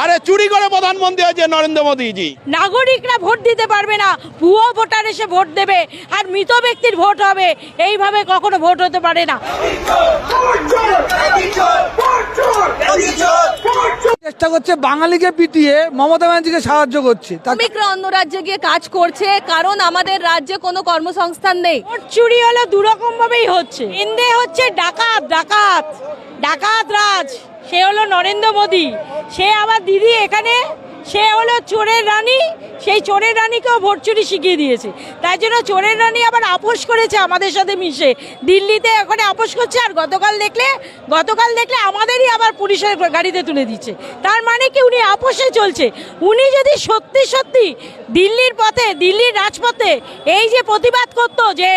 আরে চুরি করে প্রধানমন্ত্রী হয়েছে নরেন্দ্র মোদীজি। নাগরিকরা ভোট দিতে পারবে না ভুয়ো ভোটার এসে ভোট দেবে আর মৃত ব্যক্তির ভোট হবে এইভাবে কখনো ভোট হতে পারে না। চেষ্টা করছে বাঙালিকে পিটিয়ে মমতা ব্যানার্জিকে সাহায্য করছে। শ্রমিকরা অন্য রাজ্যে গিয়ে কাজ করছে কারণ আমাদের রাজ্যে কোনো কর্মসংস্থান নেই। ভোট চুরি হলো দুরকম ভাবেই হচ্ছে। কেন্দ্রে হচ্ছে ডাকাত ডাকাত ডাকাত রাজ। সে হলো নরেন্দ্র মোদী। সে আবার দিদি এখানে, সে হলো চোরের রানী, সেই চোরের রানীকেও ভোট চুরি শিখিয়ে দিয়েছে। তাই জন্য চোরের রানী আবার আপোষ করেছে আমাদের সাথে মিশে। দিল্লিতে ওখানে আপোষ করছে আর গতকাল দেখলে গতকাল দেখলে আমাদেরই আবার পুলিশের গাড়িতে তুলে দিচ্ছে। তার মানে কি উনি আপোষে চলছে? উনি যদি সত্যি সত্যি দিল্লির পথে, দিল্লির রাজপথে এই যে প্রতিবাদ করত যে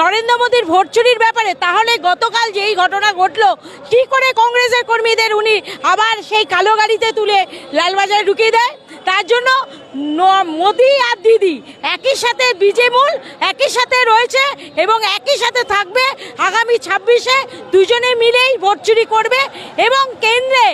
নরেন্দ্র মোদীর ভোট চুরির ব্যাপারে, তাহলে গতকাল যেই ঘটনা ঘটলো, কি করে কংগ্রেসের কর্মীদের উনি আবার সেই কালো গাড়িতে তুলে লালবাজারে ঢুকিয়ে দেয়? তার জন্য মোদি আর দিদি, একই সাথে বিজেমূল, একই সাথে রয়েছে এবং একই সাথে থাকবে আগামী ছাব্বিশে দুজনে মিলেই ভোট চুরি করবে এবং কেন্দ্রে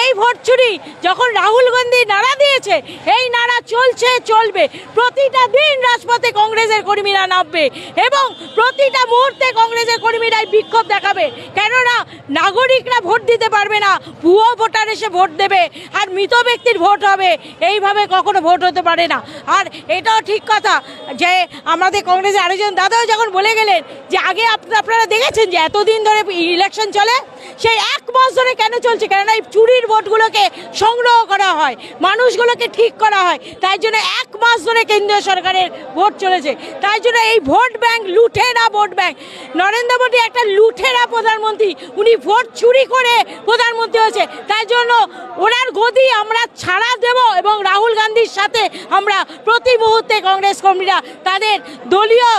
এই ভোট চুরি যখন রাহুল গান্ধী নাড়া দিয়েছে, এই নাড়া চলছে, চলবে। প্রতিটা দিন রাজপথে কংগ্রেসের কর্মীরা নামবে এবং প্রতিটা মুহূর্তে কংগ্রেসের কর্মীরাই বিক্ষোভ দেখাবে। কেননা নাগরিকরা ভোট দিতে পারবে না, ভুয়ো ভোটার এসে ভোট দেবে, আর মৃত ব্যক্তির ভোট হবে। এইভাবে কখনো ভোট হতে পারে না। আর এটাও ঠিক কথা যে আমাদের কংগ্রেসের আরেকজন দাদাও যখন বলে গেলেন যে আগে আপ- আপনারা দেখেছেন যে এতদিন ধরে ইলেকশন চলে, সেই এক মাস ধরে কেন চলছে? কেননা এই চুরির ভোটগুলোকে সংগ্রহ করা হয়, মানুষগুলোকে ঠিক করা হয়। তাই জন্য এক মাস ধরে কেন্দ্রীয় সরকারের ভোট চলেছে। তাই জন্য এই ভোট ব্যাংক লুঠেরা ভোট ব্যাংক। নরেন্দ্র মোদী একটা লুঠেরা প্রধানমন্ত্রী, উনি ভোট চুরি করে প্রধানমন্ত্রী হয়েছে। তাই জন্য ওনার গদি আমরা ছাড়া দেব এবং রাহুল গান্ধীর সাথে আমরা প্রতি মুহূর্তে কংগ্রেস কর্মীরা তাদের দলীয়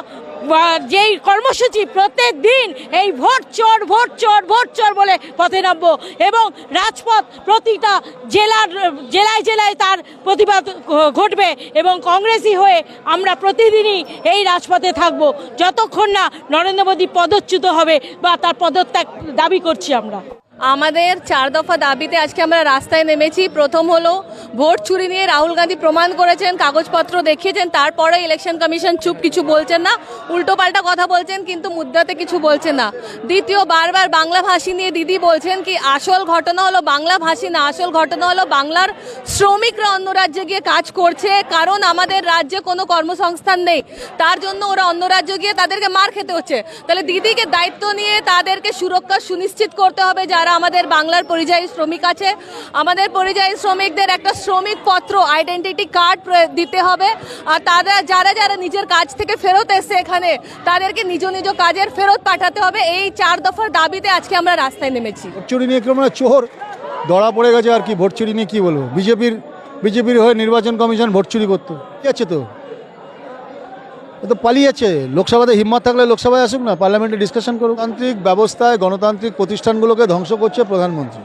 যেই কর্মসূচি প্রত্যেক দিন এই ভোট চোর ভোট চোর ভোট চোর বলে পথে নামবো এবং রাজপথ প্রতিটা জেলার, জেলায় জেলায় তার প্রতিবাদ ঘটবে এবং কংগ্রেসই হয়ে আমরা প্রতিদিনই এই রাজপথে থাকব। যতক্ষণ না নরেন্দ্র মোদী পদচ্যুত হবে বা তার পদত্যাগ দাবি করছি আমরা। আমাদের চার দফা দাবিতে আজকে আমরা রাস্তায় নেমেছি। প্রথম হলো ভোট চুরি নিয়ে রাহুল গান্ধী প্রমাণ করেছেন, কাগজপত্র দেখিয়েছেন তারপরে ইলেকশন কমিশন চুপ কিছু বলছেন না, উল্টোপাল্টা কথা বলছেন, কিন্তু মুদ্রাতে কিছু বলছেন না। দ্বিতীয়, বারবার বাংলা ভাষী নিয়ে দিদি বলছেন কি, আসল ঘটনা হলো বাংলা ভাষী না, আসল ঘটনা হলো বাংলার শ্রমিকরা অন্য রাজ্যে গিয়ে কাজ করছে, কারণ আমাদের রাজ্যে কোনো কর্মসংস্থান নেই। তার জন্য ওরা অন্য রাজ্যে গিয়ে তাদেরকে মার খেতে হচ্ছে। তাহলে দিদিকে দায়িত্ব নিয়ে তাদেরকে সুরক্ষা সুনিশ্চিত করতে হবে, যারা আমাদের বাংলার পরিযায়ী শ্রমিক আছে, আমাদের পরিযায়ী শ্রমিকদের একটা শ্রমিক পত্র আইডেন্টিটি কার্ড দিতে হবে। আর তারা যারা যারা নিজের কাজ থেকে ফেরত এসছে এখানে, তাদেরকে নিজ নিজ কাজের ফেরত পাঠাতে হবে। এই চার দফার দাবিতে আজকে আমরা রাস্তায় নেমেছি। চুরি নিয়ে কেমন চোর? ধরা পড়ে গেছে আর কি ভোট চুরি নিয়ে কী বলব? বিজেপির বিজেপির হয়ে নির্বাচন কমিশন ভোট চুরি করতো। ঠিক আছে তো? তো পালিয়েছে। লোকসভাতে হিম্মত থাকলে লোকসভায় আসুক না, পার্লামেন্টে ডিসকাশন করুক। তান্ত্রিক ব্যবস্থায় গণতান্ত্রিক প্রতিষ্ঠানগুলোকে ধ্বংস করছে প্রধানমন্ত্রী।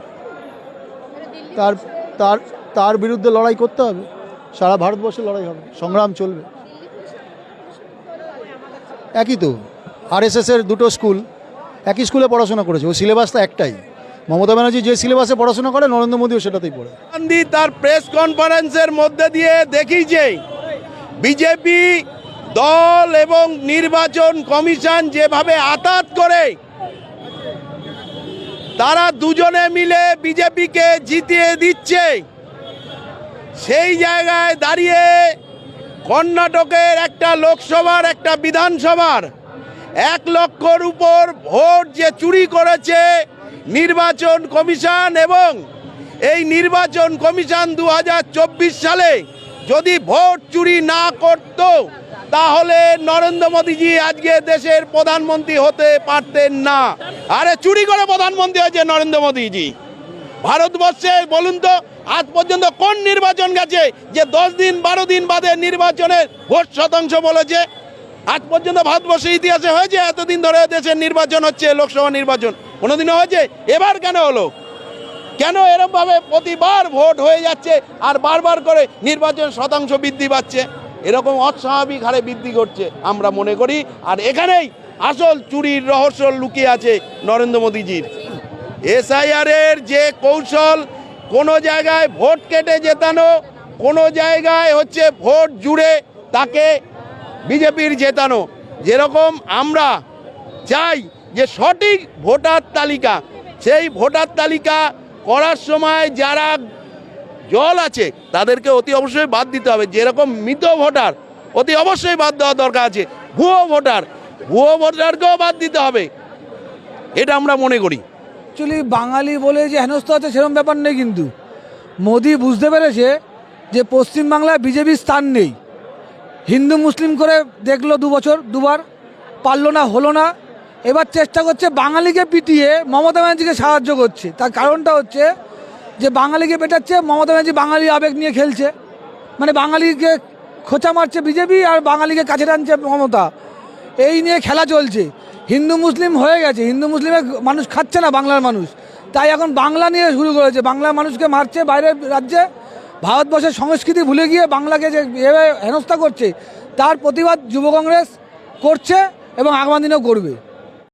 তার তার তার বিরুদ্ধে লড়াই করতে হবে। সারা ভারতবর্ষে লড়াই হবে। সংগ্রাম চলবে। একই তো, আরএসএসের দুটো স্কুল একই স্কুলে পড়াশোনা করেছে। ও সিলেবাস তো একটাই। মমতা ব্যানার্জি যে সিলেবাসে পড়াশোনা করে, নরেন্দ্র মোদীও সেটাতেই পড়ে। গান্ধী তার প্রেস কনফারেন্সের মধ্যে দিয়ে দেখি যে বিজেপি দল এবং নির্বাচন কমিশন যেভাবে আতাত করে, তারা দুজনে মিলে বিজেপিকে জিতিয়ে দিচ্ছে। সেই জায়গায় দাঁড়িয়ে কর্ণাটকের একটা লোকসভার, একটা বিধানসভার এক লক্ষর উপর ভোট যে চুরি করেছে নির্বাচন কমিশন এবং এই নির্বাচন কমিশন দু হাজার চব্বিশ সালে যদি ভোট চুরি না করত তাহলে নরেন্দ্র মোদীজি আজকে দেশের প্রধানমন্ত্রী হতে পারতেন না। আরে চুরি করে প্রধানমন্ত্রী হয়েছে নরেন্দ্র মোদীজি। ভারতবর্ষে বলুন তো, আজ পর্যন্ত কোন নির্বাচন গেছে যে দশ দিন, বারো দিন বাদে নির্বাচনের ভোট শতাংশ বলেছে? আজ পর্যন্ত ভারতবর্ষের ইতিহাসে হয়েছে এতদিন ধরে দেশের নির্বাচন হচ্ছে, লোকসভা নির্বাচন। কোনোদিনও হয়েছে? এবার কেন হলো? কেন এরম ভাবে প্রতিবার ভোট হয়ে যাচ্ছে আর বারবার করে নির্বাচন শতাংশ বৃদ্ধি পাচ্ছে? এরকম অস্বাভাবিক হারে বৃদ্ধি ঘটছে, আমরা মনে করি। আর এখানেই আসল চুরির রহস্য লুকিয়ে আছে নরেন্দ্র মোদীজির। এসআইআর এর যে কৌশল, কোনো জায়গায় ভোট কেটে জেতানো, কোনো জায়গায় হচ্ছে ভোট জুড়ে তাকে বিজেপির জেতানো। যেরকম আমরা চাই যে সঠিক ভোটার তালিকা, সেই ভোটার তালিকা করার সময় যারা জল আছে, তাদেরকে অতি অবশ্যই বাদ দিতে হবে। যেরকম মৃত ভোটার, অতি অবশ্যই বাদ দেওয়া দরকার আছে। ভুয়ো ভোটার, ভুয়ো ভোটারকেও বাদ দিতে হবে। এটা আমরা মনে করি। অ্যাকচুয়ালি বাঙালি বলে যে হেনস্থ আছে সেরকম ব্যাপার নেই কিন্তু। মোদি বুঝতে পেরেছে যে পশ্চিমবাংলায় বিজেপির স্থান নেই। হিন্দু, মুসলিম করে দেখল দু বছর, দুবার। পারল না, হলো না। এবার চেষ্টা করছে বাঙালিকে পিটিয়ে মমতা ব্যানার্জিকে সাহায্য করছে। তার কারণটা হচ্ছে যে বাঙালিকে পেটাচ্ছে, মমতা ব্যানার্জি বাঙালি আবেগ নিয়ে খেলছে। মানে বাঙালিকে খোঁচা মারছে বিজেপি আর বাঙালিকে কাছে টানছে মমতা। এই নিয়ে খেলা চলছে। হিন্দু মুসলিম হয়ে গেছে। হিন্দু মুসলিমের মানুষ খাচ্ছে না বাংলার মানুষ। তাই এখন বাংলা নিয়ে শুরু করেছে। বাংলার মানুষকে মারছে বাইরের রাজ্যে। ভারতবর্ষের সংস্কৃতি ভুলে গিয়ে বাংলাকে যে হেনস্থা করছে, তার প্রতিবাদ যুব কংগ্রেস করছে এবং আগামী দিনেও করবে।